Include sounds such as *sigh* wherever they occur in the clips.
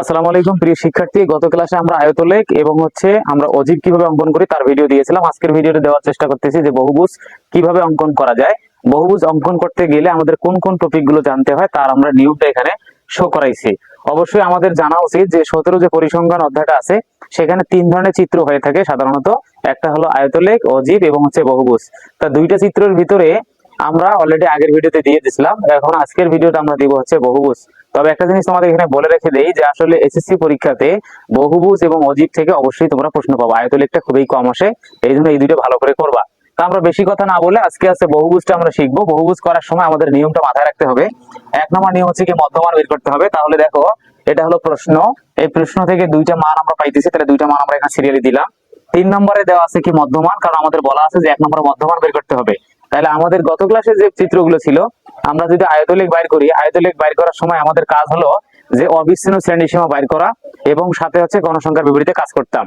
আসসালামু আলাইকুম, প্রিয় শিক্ষার্থী। গত ক্লাসে আমরা আয়তলেখ এবং হচ্ছে আমরা অজীব কীভাবে অঙ্কন করি তার ভিডিও দিয়েছিলাম। আজকের ভিডিওতে দেওয়ার চেষ্টা করতেছি যে বহুভুজ কীভাবে অঙ্কন করা যায়। বহুভুজ অঙ্কন করতে গেলে আমাদের কোন কোন টপিকগুলো জানতে হয় তার আমরা নিয়মটা এখানে শো করাইছি। অবশ্যই আমাদের জানা উচিত যে সতেরো যে পরিসংখ্যান অধ্যায়টা আছে, সেখানে তিন ধরনের চিত্র হয়ে থাকে সাধারণত। একটা হলো আয়তলেখ, অজীব এবং হচ্ছে বহুভুজ। তা দুইটা চিত্রের ভিতরে আমরা অলরেডি আগের ভিডিওতে দিয়ে দিছিলাম এখন আজকের ভিডিওটা আমরা দিব হচ্ছে বহুভুজ। তবে একটা জিনিস তোমাদের এখানে বলে রেখে দেই যে আসলে এসএসসি পরীক্ষাতে বহুভুজ এবং অজীব থেকে অবশ্যই তোমরা প্রশ্ন পাবো। আয়তলেখটা খুবই কম আসে এই জন্য এই দুইটা ভালো করে করবা। তা আমরা বেশি কথা না বলে আজকে আছে বহুভুজটা আমরা শিখব। বহুভুজ করার সময় আমাদের নিয়মটা মাথায় রাখতে হবে। এক নম্বর নিয়ম হচ্ছে কি মধ্যমান বের করতে হবে। তাহলে দেখো, এটা হলো প্রশ্ন। এই প্রশ্ন থেকে দুইটা মান আমরা পাইতেছি, তাহলে দুইটা মান আমরা এখানে সিরিয়ালি দিলাম। তিন নম্বরে দেওয়া আছে কি মধ্যমান? কারণ আমাদের বলা আছে যে এক নম্বর মধ্যমান বের করতে হবে। তাহলে আমাদের গত ক্লাসে যে চিত্রগুলো ছিল, আমরা যদি আয়তলেখ বাইর করি আয়তলেখ বাইর করার সময় আমাদের কাজ হলো যে অবিচ্ছিন্ন শ্রেণীসীমা বাইর করা এবং সাথে হচ্ছে গণসংখ্যার বিপরীতে কাজ করতাম।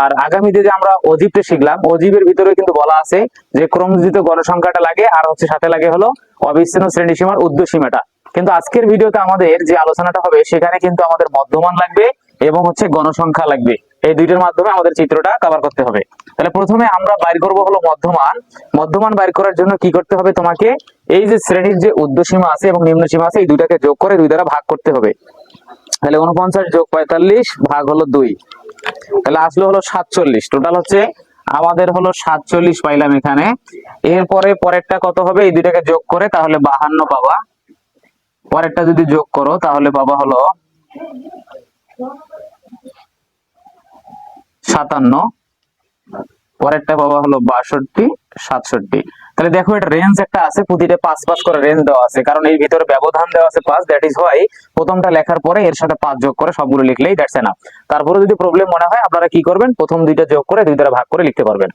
আর আগামীতে যে আমরা অজীবটা শিখলাম, অজীবের ভিতরে কিন্তু বলা আছে যে ক্রমজিত গণসংখ্যাটা লাগে, আর হচ্ছে সাথে লাগে হলো অবিচ্ছিন্ন শ্রেণীসীমার উর্ধ্বসীমাটা কিন্তু আজকের ভিডিওতে আমাদের যে আলোচনাটা হবে, সেখানে কিন্তু আমাদের মধ্যমান লাগবে এবং হচ্ছে গণসংখ্যা লাগবে। এই দুইটার মাধ্যমে আমাদের চিত্রটা কভার করতে হবে। তাহলে প্রথমে আমরা বাইর করব হলো মধ্যমান। মধ্যমান বাইর করার জন্য কি করতে হবে তোমাকে? এই যে শ্রেণির যে উর্ধ্বসীমা আছে এবং নিম্ন সীমা আছে, এই দুইটাকে যোগ করে দুই দ্বারা ভাগ করতে হবে। তাহলে উনপঞ্চাশ যোগ পঁয়তাল্লিশ ভাগ হলো দুই। তাহলে আসলো হলো সাতচল্লিশ। টোটাল হচ্ছে আমাদের হলো সাতচল্লিশ পাইলাম এখানে। এরপরে পরেরটা কত হবে? এই দুইটাকে যোগ করে তাহলে বাহান্ন পাবা। পরেরটা যদি যোগ করো তাহলে পাবা হলো সাতান্ন। পরেরটা পাবা হলো বাষট্টি, সাতষট্টি। তাহলে দেখো এটা রেঞ্জ একটা আছে, প্রতিটা পাঁচ পাঁচ করে রেঞ্জ দেওয়া আছে। কারণ এই ভিতরে ব্যবধান দেওয়া আছে পাঁচ দ্যাট ইজ হোয়াই প্রথমটা লেখার পরে এর সাথে পাঁচ যোগ করে সবগুলো লিখলেই দ্যাটস এনাফ তারপরে যদি প্রবলেম মনে হয়, আপনারা কি করবেন? প্রথম দুইটা যোগ করে দুই দ্বারা ভাগ করে লিখতে পারবেন।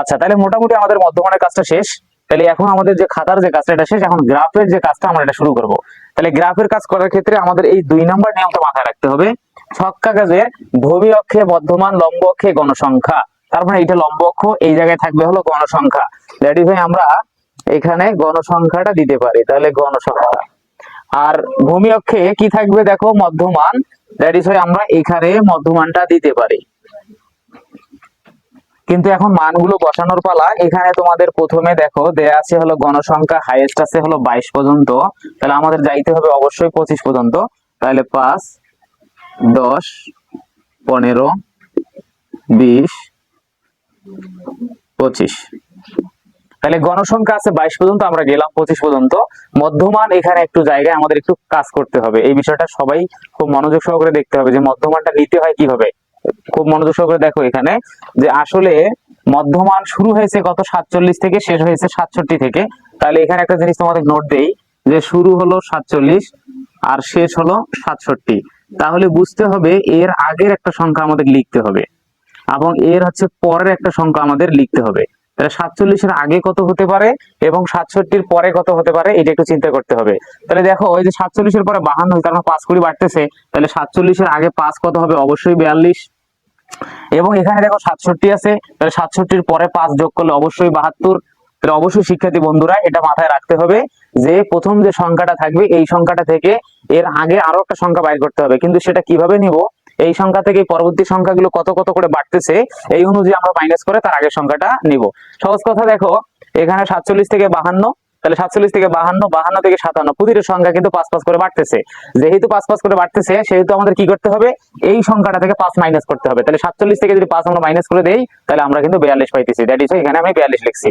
আচ্ছা তাহলে মোটামুটি আমাদের মধ্যমানের কাজটা শেষ। তাহলে এখন আমাদের যে খাতার যে কাজটা, এটা শেষ। এখন গ্রাফের যে কাজটা আমরা এটা শুরু করব। তাহলে গ্রাফের কাজ করার ক্ষেত্রে আমাদের এই দুই নম্বর নিয়মটা মাথায় রাখতে হবে। ছক্কা কাজে ভূমি অক্ষে বর্ধমান লম্ব অক্ষে গণসংখ্যা। তার মানে এইটা লম্ব অক্ষ, এই জায়গায় থাকবে হলো গণসংখ্যা। দ্যাট ইজ আমরা এখানে গণসংখ্যাটা দিতে পারি, তাহলে গণসংখ্যা। আর ভূমি অক্ষে কি থাকবে দেখো, মধ্যমান। দ্যাট ইজ আমরা এখানে মধ্যমানটা দিতে পারি। কিন্তু এখন মানগুলো বসানোর পালা, এখানে তোমাদের প্রথমে দেখো, দেয়া আছে হলো গণসংখ্যা হাইয়েস্ট আছে হলো বাইশ পর্যন্ত। তাহলে আমাদের যাইতে হবে অবশ্যই পঁচিশ পর্যন্ত। তাহলে পাঁচ দশ, পনেরো, বিশ, পঁচিশ। তাহলে গণসংখ্যা আছে বাইশ পর্যন্ত, আমরা গেলাম পঁচিশ পর্যন্ত। মধ্যমান এখানে একটু জায়গায় আমাদের একটু কাজ করতে হবে। এই বিষয়টা সবাই খুব মনোযোগ সহকারে দেখতে হবে যে মধ্যমানটা নিতে হয় কীভাবে। খুব মনোযোগ সহকারে দেখো এখানে যে আসলে মধ্যমান শুরু হয়েছে কত? সাতচল্লিশ থেকে, শেষ হয়েছে সাতষট্টি থেকে। তাহলে এখানে একটা জিনিস তোমাদের নোট দেই যে শুরু হলো সাতচল্লিশ আর শেষ হলো সাতষট্টি। তাহলে বুঝতে হবে এর আগের একটা সংখ্যা আমাদের লিখতে হবে এবং এর হচ্ছে পরের একটা সংখ্যা আমাদের লিখতে হবে। তাহলে সাতচল্লিশের আগে কত হতে পারে এবং সাতষট্টির পরে কত হতে পারে এটা একটু চিন্তা করতে হবে। তাহলে দেখো ওই যে সাতচল্লিশের পরে বাহান্ন তার মানে পাঁচ কুড়ি বাড়তেছে, তাহলে সাতচল্লিশের আগে পাঁচ কত হবে? অবশ্যই বিয়াল্লিশ। এবং এখানে দেখো সাতষট্টি আছে, তাহলে সাতষট্টির পরে পাঁচ যোগ করলে অবশ্যই বাহাত্তর। তাহলে অবশ্যই শিক্ষার্থী বন্ধুরা, এটা মাথায় রাখতে হবে যে প্রথম যে সংখ্যাটা থাকবে, এই সংখ্যাটা থেকে এর আগে আরও একটা সংখ্যা বাইর করতে হবে। কিন্তু সেটা কীভাবে নিব? এই সংখ্যা থেকে পরবর্তী সংখ্যাগুলো কত কত করে বাড়তেছে, এই অনুযায়ী আমরা মাইনাস করে তার আগের সংখ্যাটা নিব। সহজ কথা দেখো, এখানে সাতচল্লিশ থেকে বাহান্ন তাহলে সাতচল্লিশ থেকে বাহান্ন বাহান্ন থেকে সাতান্ন। প্রতিটা সংখ্যা কিন্তু পাঁচ পাঁচ করে বাড়তেছে। যেহেতু পাঁচ পাঁচ করে বাড়তেছে, সেহেতু আমাদের কি করতে হবে? এই সংখ্যাটা থেকে পাঁচ মাইনাস করতে হবে। তাহলে সাতচল্লিশ থেকে যদি পাঁচ আমরা মাইনাস করে দেই, তাহলে আমরা কিন্তু বিয়াল্লিশ পাইতেছি। দ্যাট ইজ এখানে আমি বিয়াল্লিশ লিখছি।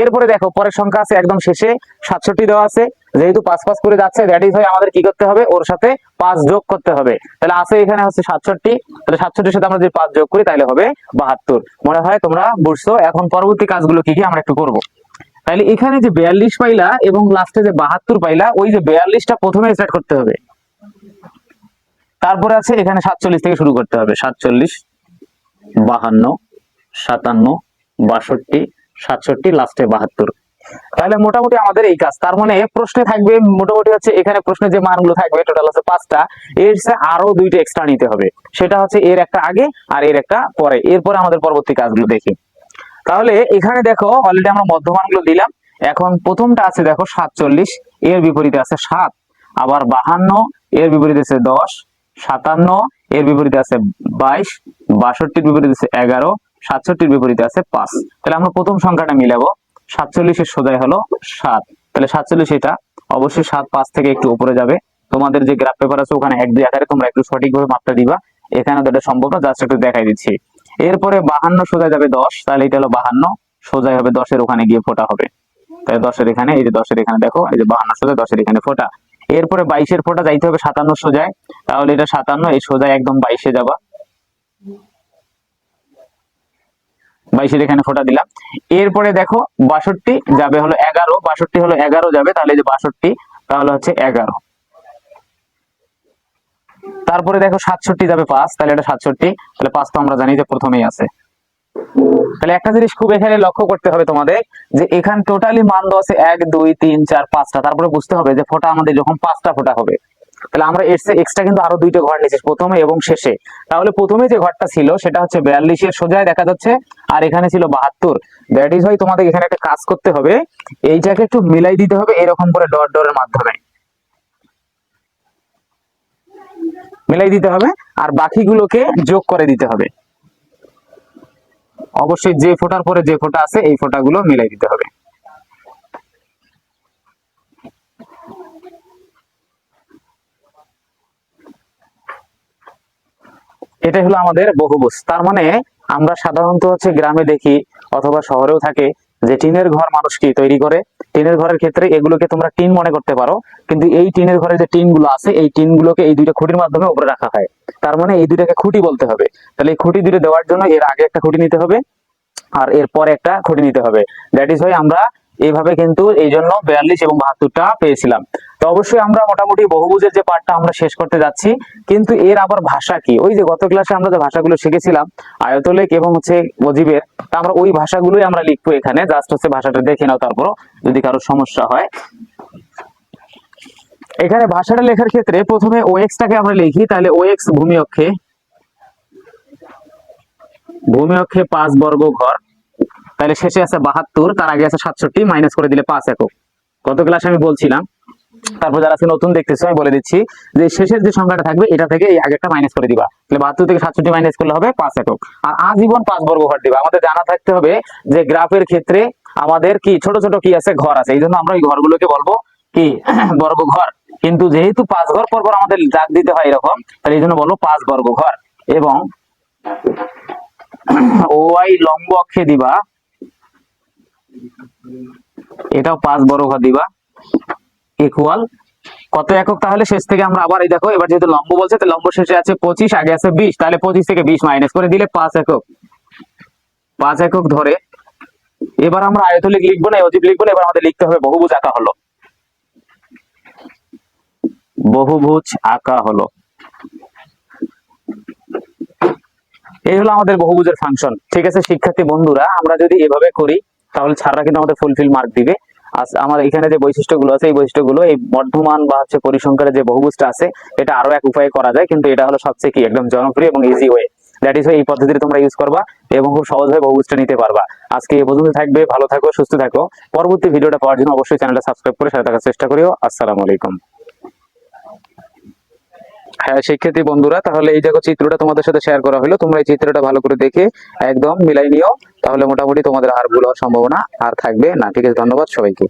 এরপরে দেখো, পরের সংখ্যা আছে একদম শেষে, সাতষট্টি দেওয়া আছে। যেহেতু পাঁচ পাঁচ করে যাচ্ছে দ্যাট ইজ হয় আমাদের কি করতে হবে? ওর সাথে পাঁচ যোগ করতে হবে। তাহলে আছে এখানে হচ্ছে সাতষট্টি। তাহলে সাতষট্টির সাথে আমরা যদি পাঁচ যোগ করি, তাহলে হবে বাহাত্তর। মনে হয় তোমরা বুঝছ? এখন পরবর্তী কাজগুলো কি কি? আমরা একটু করব। তাহলে এখানে যে বিয়াল্লিশ পাইলা এবং লাস্টে যে বাহাত্তর পাইলা, ওই যে বিয়াল্লিশটা প্রথমে স্টার্ট করতে হবে। তারপরে আছে এখানে সাতচল্লিশ থেকে শুরু করতে হবে। সাতচল্লিশ, বাহান্ন, সাতান্ন, বাষট্টি, সাতষট্টি লাস্টে বাহাত্তর। তাহলে মোটামুটি আমাদের এই কাজ। তার মানে প্রশ্নে থাকবে, মোটামুটি হচ্ছে এখানে প্রশ্নে যে মানগুলো থাকবে টোটাল হচ্ছে পাঁচটা। এর আরও দুইটা এক্সট্রা নিতে হবে। সেটা হচ্ছে এর একটা আগে আর এর একটা পরে। এরপরে আমাদের পরবর্তী কাজগুলো দেখি। তাহলে এখানে দেখো অলরেডি আমরা মধ্যমানগুলো দিলাম। এখন প্রথমটা আছে দেখো সাতচল্লিশ, এর বিপরীতে আছে সাত। আবার বাহান্ন, এর বিপরীতে আছে দশ। সাতান্ন, এর বিপরীতে আছে বাইশ। বাষট্টির বিপরীতে আছে এগারো। সাতষট্টির বিপরীতে আছে পাঁচ। তাহলে আমরা প্রথম সংখ্যাটা মিলাবো। সাতচল্লিশের সোজাই হলো সাত। তাহলে সাতচল্লিশ এটা। অবশ্যই সাত পাঁচ থেকে একটু উপরে যাবে। তোমাদের যে গ্রাফ পেপার আছে, ওখানে এক দুই আকারে তোমরা একটু সঠিকভাবে মাপটা দিবা। এখানে তো এটা সম্ভব না জাস্ট একটু দেখাই দিচ্ছি। এরপরে বাহান্ন সোজা যাবে দশ, তাহলে এটা হলো বাহান্ন, সোজাই হবে দশের, ওখানে গিয়ে ফোটা হবে। তাহলে দশের এখানে, এই যে দশের এখানে দেখো, এই যে বাহান্ন সোজা, দশের এখানে ফোটা। এরপরে বাইশের ফোটা যাইতে হবে সাতান্ন সোজায়, তাহলে এটা সাতান্ন, এই সোজায় একদম বাইশে যাবা। বাইশের এখানে ফোটা দিলাম। এরপরে দেখো, বাষট্টি যাবে হলো এগারো, বাষট্টি হলো এগারো যাবে, তাহলে এই যে বাষট্টি, তাহলে হচ্ছে এগারো। তারপরে দেখো সাতষট্টি যাবে পাঁচ, তাহলে এটা সাতষট্টি। তাহলে পাঁচ তো আমরা জানি যে প্রথমেই আছে। তাহলে একটা জিনিস খুব এখানে লক্ষ্য করতে হবে তোমাদের, যে এখানে টোটালি মান দেওয়া আছে এক, দুই, তিন, চার, পাঁচটা। তারপরে বুঝতে হবে যে ফোটা আমাদের যখন পাঁচটা ফোটা হবে, তাহলে আমরা এর এক্সট্রা কিন্তু আরও দুইটা ঘর নিয়েছি, প্রথমে এবং শেষে। তাহলে প্রথমে যে ঘরটা ছিল, সেটা হচ্ছে বিয়াল্লিশের সোজায় দেখা যাচ্ছে, আর এখানে ছিল বাহাত্তর। দ্যাট ইজ হয় তোমাদের এখানে একটা কাজ করতে হবে, এইটাকে একটু মিলাই দিতে হবে, এরকম করে ডট ডটের মাধ্যমে। মিলাই দিতে হবে আর বাকিগুলোকে যোগ করে দিতে হবে। অবশ্যই যে ফোটার পরে যে ফোটা আছে, এই ফোটাগুলো মিলাই দিতে হবে। এটাই হলো আমাদের বহুভুজ। তার মানে আমরা সাধারণত হচ্ছে গ্রামে দেখি অথবা শহরেও থাকে যে টিনের ঘর মানুষ কি তৈরি করে? টিনের ঘরের ক্ষেত্রে এগুলোকে তোমরা টিন মনে করতে পারো। কিন্তু এই টিনের ঘরে যে টিনগুলো আছে, এই টিন গুলোকে এই দুইটা খুঁটির মাধ্যমে উপরে রাখা হয়। তার মানে এই দুইটাকে খুঁটি বলতে হবে। তাহলে এই খুঁটি দুটো দেওয়ার জন্য এর আগে একটা খুঁটি নিতে হবে, আর এরপর একটা খুঁটি নিতে হবে। দ্যাট ইজ হয় আমরা এইভাবে কিন্তু এই জন্য বিয়াল্লিশ এবং বাহাত্তরটা পেয়েছিলাম। অবশ্যই আমরা মোটামুটি বহুভুজের যে পার্টটা আমরা শেষ করতে যাচ্ছি। কিন্তু এর আবার ভাষা কি? ওই যে গত ক্লাসে আমরা যে ভাষাগুলো শিখেছিলাম আয়তলেখ এবং হচ্ছে অজীবের তা আমরা ওই ভাষাগুলোই আমরা লিখব এখানে। জাস্ট হচ্ছে ভাষাটা দেখে নাও তারপর যদি কারও সমস্যা হয়। এখানে ভাষাটা লেখার ক্ষেত্রে প্রথমে ওএক্সটাকে আমরা লিখি, তাহলে ওএক্স ভূমি অক্ষে ভূমি অক্ষে পাঁচ বর্গ ঘর। তাহলে শেষে আছে বাহাত্তর, তার আগে আছে সাতষট্টি মাইনাস করে দিলে পাঁচ একক। গত ক্লাসে আমি বলছিলাম তারপর যারা আছে নতুন দেখতেছো, আমি বলে দিচ্ছি যে শেষের যে সংখ্যাটা থাকবে, এটা থেকে এই আগেরটা মাইনাস করে দিবা। তাহলে বাহাত্তর থেকে সাতষট্টি মাইনাস করলে হবে পাঁচ একক। আর আজীবন পাঁচ বর্গ ঘর দিবা। আমাদের জানা থাকতে হবে যে গ্রাফের ক্ষেত্রে আমাদের কি, ছোট ছোট কি আছে? ঘর আছে। এই জন্য আমরা এই ঘরগুলোকে বলব কি, *clears throat* বর্গ ঘর। কিন্তু যেহেতু পাঁচ ঘর পর পর আমাদের দাগ দিতে হয় এরকম, তাহলে এই জন্য বলব পাঁচ বর্গ ঘর। এবং *clears throat* ওয়াই লম্ব অক্ষে দিবা। এটাও পাঁচ বর্গ ঘর দিবা। ইকুয়াল কত একক? তাহলে শেষ থেকে আমরা আবার এই দেখো, এবার যেহেতু লম্ব বলছে, তো লম্ব শেষে আছে পঁচিশ, আগে আছে বিশ, তাহলে পঁচিশ থেকে বিশ মাইনাস করে দিলে পাঁচ একক। পাঁচ একক ধরে। এবার আমরা আয়তলিক লিখব না, অজীব লিখব না, এবার আমাদের লিখতে হবে বহুভুজ আঁকা হলো। বহুভুজ আঁকা হলো। এই হলো আমাদের বহুভুজের ফাংশন ঠিক আছে, শিক্ষার্থী বন্ধুরা, আমরা যদি এভাবে করি, তাহলে ছাড়রা কিন্তু আমাদের ফুলফিল মার্ক দিবে। আজ আমার এখানে যে বৈশিষ্ট্যগুলো আছে, এই বৈশিষ্ট্যগুলো, এই বর্ধমান বা হচ্ছে পরিসংখ্যানের যে বহুভুজটা আছে, এটা আরও এক উপায়ে করা যায়, কিন্তু এটা হলো সবচেয়ে কি, একদম জনপ্রিয় এবং ইজি ওয়ে দ্যাট ইজ এই পদ্ধতিতে তোমরা ইউজ করবা এবং খুব সহজভাবে বহুভুজটা নিতে পারবা। আজকে এই পর্যন্ত থাকবে, ভালো থাকো, সুস্থ থাকো। পরবর্তী ভিডিওটা পাওয়ার জন্য অবশ্যই চ্যানেলটা সাবস্ক্রাইব করে সাথে থাকার চেষ্টা করিও। আসসালামু আলাইকুম। হ্যাঁ শিক্ষার্থী বন্ধুরা, তাহলে এই দেখো চিত্রটা তোমাদের সাথে শেয়ার করা হলো। তোমরা এই চিত্রটা ভালো করে দেখে একদম মিলাই নিও, তাহলে মোটামুটি তোমাদের আর ভুল হওয়ার সম্ভাবনা আর থাকবে না। ঠিক আছে, ধন্যবাদ সবাইকে।